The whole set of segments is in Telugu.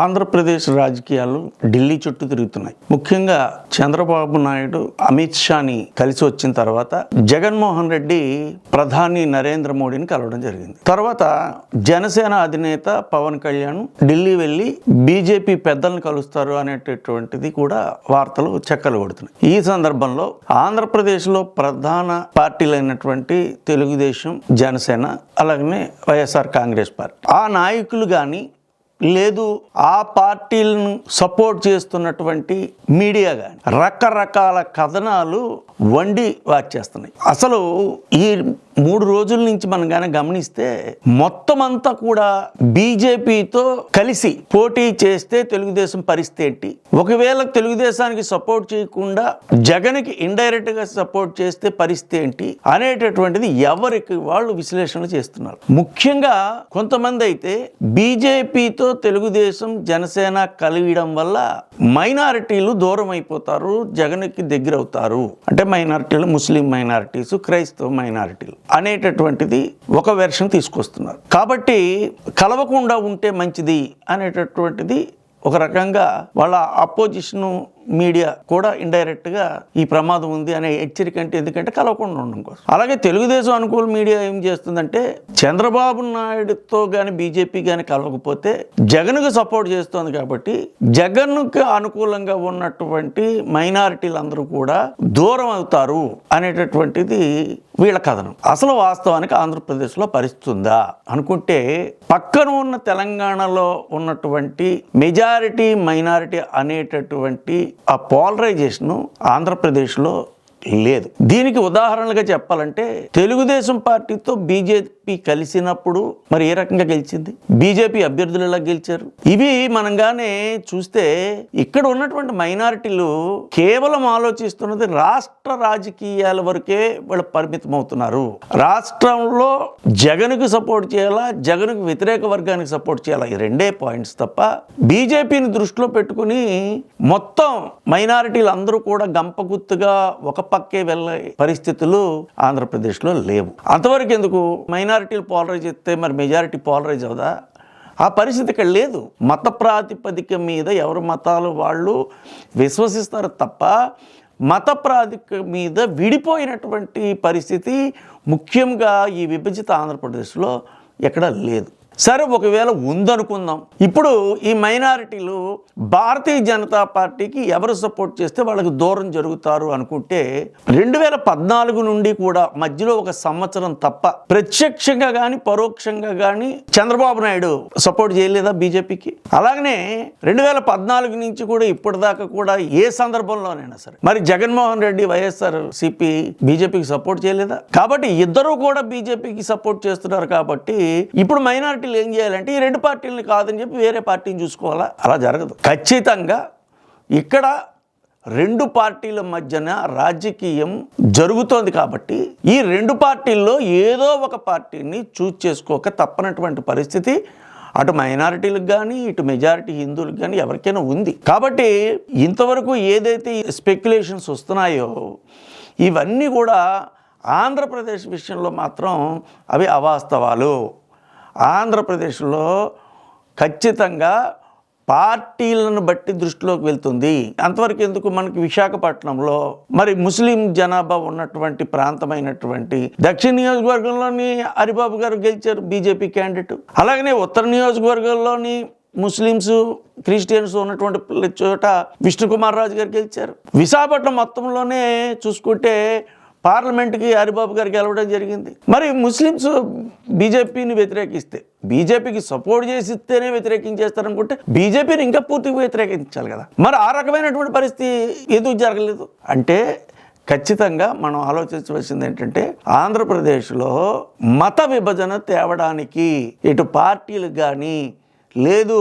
ఆంధ్రప్రదేశ్ రాజకీయాలు ఢిల్లీ చుట్టూ తిరుగుతున్నాయి. ముఖ్యంగా చంద్రబాబు నాయుడు అమిత్ షాని కలిసి వచ్చిన తర్వాత జగన్మోహన్ రెడ్డి ప్రధాని నరేంద్ర మోడీని కలవడం జరిగింది. తర్వాత జనసేన అధినేత పవన్ కళ్యాణ్ ఢిల్లీ వెళ్ళి బీజేపీ పెద్దలను కలుస్తారు అనేటటువంటిది కూడా వార్తలు చెక్కలు కొడుతున్నాయి. ఈ సందర్భంలో ఆంధ్రప్రదేశ్లో ప్రధాన పార్టీలైనటువంటి తెలుగుదేశం జనసేన అలాగనే వైఎస్ఆర్ కాంగ్రెస్ పార్టీ. ఆ నాయకులు కానీ లేదు ఆ పార్టీలను సపోర్ట్ చేస్తున్నటువంటి మీడియా కానీ రకరకాల కథనాలు వండి వాచేస్తున్నాయి అసలు ఈ మూడు రోజుల నుంచి మనం కానీ గమనిస్తే మొత్తం అంతా కూడా బీజేపీతో కలిసి పోటీ చేస్తే తెలుగుదేశం పరిస్థితి ఏంటి? ఒకవేళ తెలుగుదేశానికి సపోర్ట్ చేయకుండా జగన్కి ఇండైరెక్ట్గా సపోర్ట్ చేస్తే పరిస్థితి ఏంటి? అనేటటువంటిది ఎవరికి వాళ్ళు విశ్లేషణ చేస్తున్నారు. ముఖ్యంగా కొంతమంది అయితే బీజేపీతో తెలుగుదేశం జనసేన కలియడం వల్ల మైనారిటీలు దూరం అయిపోతారు జగన్కి దగ్గర అవుతారు అంటే మైనారిటీలు ముస్లిం మైనారిటీస్ క్రైస్తవ మైనారిటీలు. అనేటటువంటిది ఒక వెర్షన్ తీసుకొస్తున్నారు. కాబట్టి కలవకుండా ఉంటే మంచిది అనేటటువంటిది ఒక రకంగా వాళ్ళ అపోజిషను మీడియా కూడా ఇండైరెక్ట్గా ఈ ప్రమాదం ఉంది అనే హెచ్చరిక అంటే ఎందుకంటే కలవకుండా ఉండడం కోసం. అలాగే తెలుగుదేశం అనుకూల మీడియా ఏం చేస్తుందంటే చంద్రబాబు నాయుడుతో కానీ బీజేపీ కానీ కలవకపోతే జగన్కు సపోర్ట్ చేస్తోంది కాబట్టి జగన్కు అనుకూలంగా ఉన్నటువంటి మైనారిటీలందరూ కూడా దూరం అవుతారు అనేటటువంటిది వీళ్ళ కథనం. అసలు వాస్తవానికి ఆంధ్రప్రదేశ్లో పరిస్తుందా అనుకుంటే పక్కన ఉన్న తెలంగాణలో ఉన్నటువంటి మెజారిటీ మైనారిటీ అనేటటువంటి ఆ పోలరైజేషను ఆంధ్రప్రదేశ్లో లేదు. దీనికి ఉదాహరణలుగా చెప్పాలంటే తెలుగుదేశం పార్టీతో బీజేపీ కలిసినప్పుడు మరి ఏ రకంగా గెలిచింది? బీజేపీ అభ్యర్థులు ఎలా గెలిచారు? ఇవి మనంగానే చూస్తే ఇక్కడ ఉన్నటువంటి మైనారిటీలు కేవలం ఆలోచిస్తున్నది రాష్ట్ర రాజకీయాల వరకే వాళ్ళు పరిమితం అవుతున్నారు రాష్ట్రంలో జగన్కు సపోర్ట్ చేయాలా? జగన్కు వ్యతిరేక వర్గానికి సపోర్ట్ చేయాలా? ఈ రెండే పాయింట్స్ తప్ప బీజేపీని దృష్టిలో పెట్టుకుని మొత్తం మైనారిటీలు అందరూ కూడా గంపగుత్తుగా ఒక పక్కే వెళ్ళే పరిస్థితులు ఆంధ్రప్రదేశ్లో లేవు. అంతవరకు ఎందుకు? మైనారిటీలు పోలరైజ్ చేస్తే మరి మెజారిటీ పోలరైజ్ అవుదా ఆ పరిస్థితి ఇక్కడ లేదు. మత ప్రాతిపదిక మీద ఎవరు మతాలు వాళ్ళు విశ్వసిస్తారు తప్ప మత ప్రాతిక మీద విడిపోయినటువంటి పరిస్థితి ముఖ్యంగా ఈ విభజిత ఆంధ్రప్రదేశ్లో ఎక్కడ లేదు. సరే ఒకవేళ ఉందనుకుందాం. ఇప్పుడు ఈ మైనారిటీలు భారతీయ జనతా పార్టీకి ఎవరు సపోర్ట్ చేస్తే వాళ్ళకి దూరం జరుగుతారు అనుకుంటే రెండు వేల పద్నాలుగు నుండి కూడా మధ్యలో ఒక సంవత్సరం తప్ప ప్రత్యక్షంగా కానీ పరోక్షంగా కానీ చంద్రబాబు నాయుడు సపోర్ట్ చేయలేదా బీజేపీకి? అలాగనే రెండు వేల పద్నాలుగు నుంచి కూడా ఇప్పటిదాకా కూడా ఏ సందర్భంలోనైనా సరే మరి జగన్మోహన్ రెడ్డి వైఎస్ఆర్ సిపి బీజేపీకి సపోర్ట్ చేయలేదా? కాబట్టి ఇద్దరు కూడా బీజేపీకి సపోర్ట్ చేస్తున్నారు కాబట్టి ఇప్పుడు మైనారిటీ పార్టీలు ఏం చేయాలంటే ఈ రెండు పార్టీలని కాదని చెప్పి వేరే పార్టీని చూసుకోవాలా? అలా జరగదు. ఖచ్చితంగా ఇక్కడ రెండు పార్టీల మధ్యన రాజకీయం జరుగుతోంది కాబట్టి ఈ రెండు పార్టీల్లో ఏదో ఒక పార్టీని చూజ్ చేసుకోక తప్పనటువంటి పరిస్థితి అటు మైనారిటీలకు కానీ ఇటు మెజారిటీ హిందువులకు కానీ ఎవరికైనా ఉంది. కాబట్టి ఇంతవరకు ఏదైతే స్పెక్యులేషన్స్ వస్తున్నాయో ఇవన్నీ కూడా ఆంధ్రప్రదేశ్ విషయంలో మాత్రం అవి అవాస్తవాలు. ఆంధ్రప్రదేశ్లో ఖచ్చితంగా పార్టీలను బట్టి దృష్టిలోకి వెళ్తుంది. అంతవరకు ఎందుకు మనకి విశాఖపట్నంలో? మరి ముస్లిం జనాభా ఉన్నటువంటి ప్రాంతమైనటువంటి దక్షిణ నియోజకవర్గంలోని హరిబాబు గారు గెలిచారు బీజేపీ క్యాండిడేట్. అలాగనే ఉత్తర నియోజకవర్గంలోని ముస్లిమ్స్ క్రిస్టియన్స్ ఉన్నటువంటి చోట విష్ణుకుమార్ రాజు గారు గెలిచారు. విశాఖపట్నం మొత్తంలోనే చూసుకుంటే పార్లమెంట్కి హరిబాబు గారు గెలవడం జరిగింది. మరి ముస్లిమ్స్ బీజేపీని వ్యతిరేకిస్తే బీజేపీకి సపోర్ట్ చేసి ఇస్తేనే వ్యతిరేకించేస్తారనుకుంటే బీజేపీని ఇంకా పూర్తిగా వ్యతిరేకించాలి కదా. మరి ఆ రకమైనటువంటి పరిస్థితి ఎందుకు జరగలేదు? అంటే ఖచ్చితంగా మనం ఆలోచించవలసింది ఏంటంటే ఆంధ్రప్రదేశ్లో మత విభజన తేవడానికి ఇటు పార్టీలు కానీ లేదు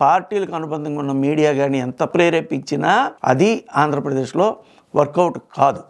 పార్టీలకు అనుబంధంగా ఉన్న మీడియా కానీ ఎంత ప్రేరేపించినా అది ఆంధ్రప్రదేశ్లో వర్కౌట్ కాదు.